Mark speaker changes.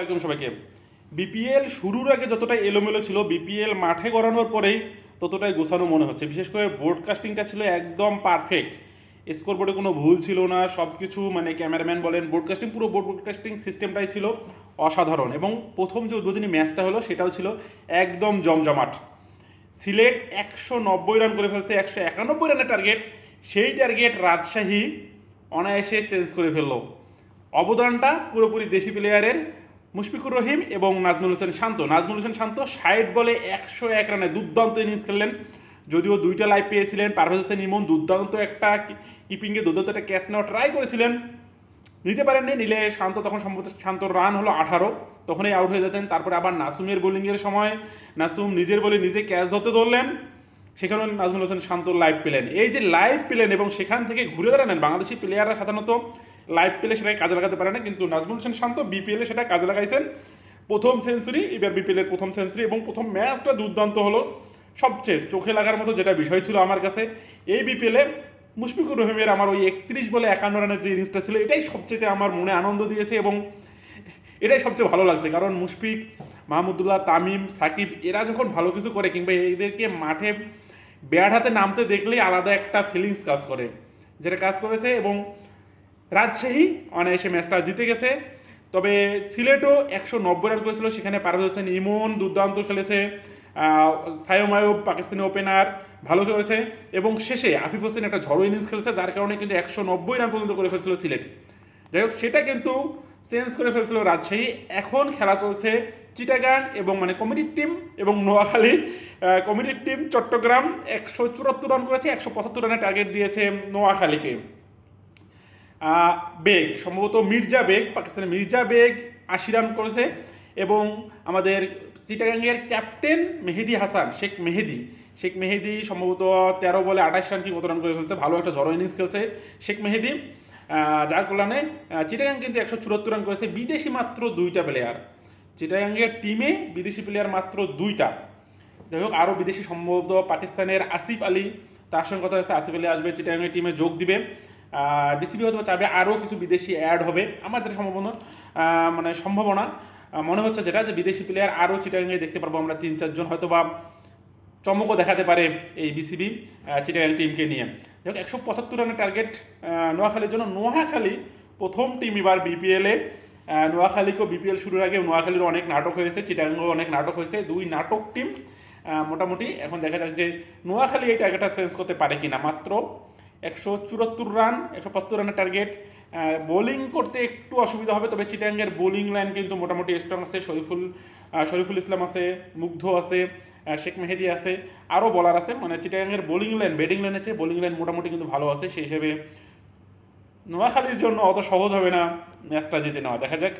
Speaker 1: একদম সবাইকে। বিপিএল শুরুর আগে যতটা এলোমেলো ছিল বিপিএল মাঠে গড়ানোর পরেই ততটাই গোছানো মনে হচ্ছে। বিশেষ করে ব্রডকাস্টিংটা ছিল একদম পারফেক্ট স্কোর বোর্ডে কোনো ভুল ছিল না সব কিছু মানে ক্যামেরাম্যান বলেন ব্রডকাস্টিং পুরো ব্রডকাস্টিং সিস্টেমটাই ছিল অসাধারণ। এবং প্রথম যে উদ্বোধনী ম্যাচটা হলো, সেটাও ছিল একদম জমজমাট। সিলেট একশো নব্বই রান করে ফেলছে, একশো একানব্বই রানের টার্গেট সেই টার্গেট রাজশাহী অনায়াসে চেঞ্জ করে ফেলল। অবদানটা পুরোপুরি দেশি প্লেয়ারের মুশফিকুর রহিম এবং নাজমুল হোসেন শান্ত। নাজমুল হোসেন শান্ত ষাট বলে একশো এক রানে দুর্দান্ত ইনিংস খেললেন। যদিও দুইটা লাইভ পেয়েছিলেন। পারভেজ হোসেন ইমন দুর্দান্ত একটা কিপিংয়ে দুর্দান্ত একটা ক্যাচ নেওয়া ট্রাই করেছিলেন। নিতে পারেননি, নিলে শান্ত তখন সম্ভবত শান্ত রান হলো আঠারো। তখনই আউট হয়ে যেতেন। তারপরে আবার নাসুমের বোলিংয়ের সময় নাসুম নিজের বলে নিজে ক্যাচ ধরতে ধরলেন। সেখানেও নাজমুল হোসেন শান্ত লাইভ পেলেন। এই যে লাইভ পেলেন এবং সেখান থেকে ঘুরে দাঁড়ালেন, বাংলাদেশি প্লেয়াররা সাধারণত লাইভ পেলে সেটাকে কাজে লাগাতে পারে না, কিন্তু নাজমুল হোসেন শান্ত বিপিএলে সেটা কাজে লাগাইছেন। প্রথম সেঞ্চুরি এবার বিপিএলের প্রথম সেঞ্চুরি এবং প্রথম ম্যাচটা দুর্দান্ত হলো। সবচেয়ে চোখে লাগার মতো যেটা বিষয় ছিল আমার কাছে, এই বিপিএলে মুশফিকুর রহিমের আমার ওই একত্রিশ বলে একান্ন রানের যে ইনিংসটা ছিল, এটাই সবচেয়ে আমার মনে আনন্দ দিয়েছে এবং এটাই সবচেয়ে ভালো লাগছে। কারণ মুশফিক মাহমুদুল্লাহ তামিম সাকিব এরা যখন ভালো কিছু করে কিংবা এদেরকে মাঠে ব্যাট হাতে নামতে দেখলেই আলাদা একটা ফিলিংস কাজ করে যেটা কাজ করেছে এবং রাজশাহী অনায়াসে ম্যাচটা জিতে গেছে। তবে সিলেটও একশো নব্বই রান করেছিল সেখানে পারভেজ হোসেন ইমন দুর্দান্ত খেলেছে আহ, সায়ম আয়ুব পাকিস্তানি ওপেনার ভালো খেলেছে এবং শেষে আফিফ হোসেন একটা ঝড়ো ইনিংস খেলেছে যার কারণে কিন্তু একশো নব্বই রান পর্যন্ত করে ফেলছিল সিলেট। যাই হোক সেটা কিন্তু চেঞ্জ করে ফেলছিল রাজশাহী। এখন খেলা চলছে চিটাগাং এবং মানে কমিটির টিম এবং নোয়াখালী কমিটির টিম চট্টগ্রাম একশো চুরাত্তর রান করেছে, একশো পঁচাত্তর রানের টার্গেট দিয়েছে নোয়াখালীকে। বেগ, সম্ভবত মির্জা বেগ, পাকিস্তানের মির্জা বেগ আশি রান করেছে এবং আমাদের চিটাগাংয়ের ক্যাপ্টেন মেহেদি হাসান, শেখ মেহেদি। শেখ মেহেদি সম্ভবত তেরো বলে আঠাশ রান কি কত রান করে ফেলছে ভালো একটা জড়ো ইনিংস খেলছে শেখ মেহেদি। যার কল্যাণে চিটাগাং কিন্তু একশো চুরাত্তর রান করেছে, বিদেশি মাত্র দুইটা প্লেয়ার চিটাগাংয়ের টিমে বিদেশি প্লেয়ার মাত্র দুইটা। যাই হোক, আরও বিদেশি সম্ভবত পাকিস্তানের আসিফ আলী, তার সঙ্গে কথা হচ্ছে আসিফ আলী আসবে চিটাগাংয়ের টিমে যোগ দিবে। ডিসিবি হয়তো চাবে, আরও কিছু বিদেশি অ্যাড হবে। আমার যেটা সম্ভাবনা মানে সম্ভাবনা মনে হচ্ছে যেটা যে বিদেশি প্লেয়ার আরও চিটাগাংয়ে দেখতে পারব আমরা তিন চারজন হয়তো বা চমকও দেখাতে পারে এই বিসিবি চিটাগাং টিমকে নিয়ে। যাই হোক, একশো পঁচাত্তর রানের টার্গেট নোয়াখালীর জন্য। নোয়াখালী প্রথম টিম এবার বিপিএলে নোয়াখালীকেও বিপিএল শুরুর আগে নোয়াখালীর অনেক নাটক হয়েছে চিটাগাংও অনেক নাটক হয়েছে। দুই নাটক টিম মোটামুটি এখন দেখা যাক যে নোয়াখালী এই টার্গেটটা চেঞ্জ করতে পারে কিনা। মাত্র একশো চুরাত্তর রান একশো পঁচাত্তর রানের টার্গেট বোলিং করতে একটু অসুবিধা হবে, তবে চিটাঙ্গের বোলিং লাইন কিন্তু মোটামুটি স্ট্রং আছে। শরীফুল শরীফুল ইসলাম আছে, মুগ্ধ আছে শেখ মেহেদি আছে আরও বলার আছে। মানে চিটাঙ্গের বোলিং লাইন ব্যাটিং লাইন আছে বোলিং লাইন মোটামুটি কিন্তু ভালো আছে। সেই হিসেবে নোয়াখালীর জন্য অত সহজ হবে না ম্যাচটা জিতে নেওয়া। দেখা যাক।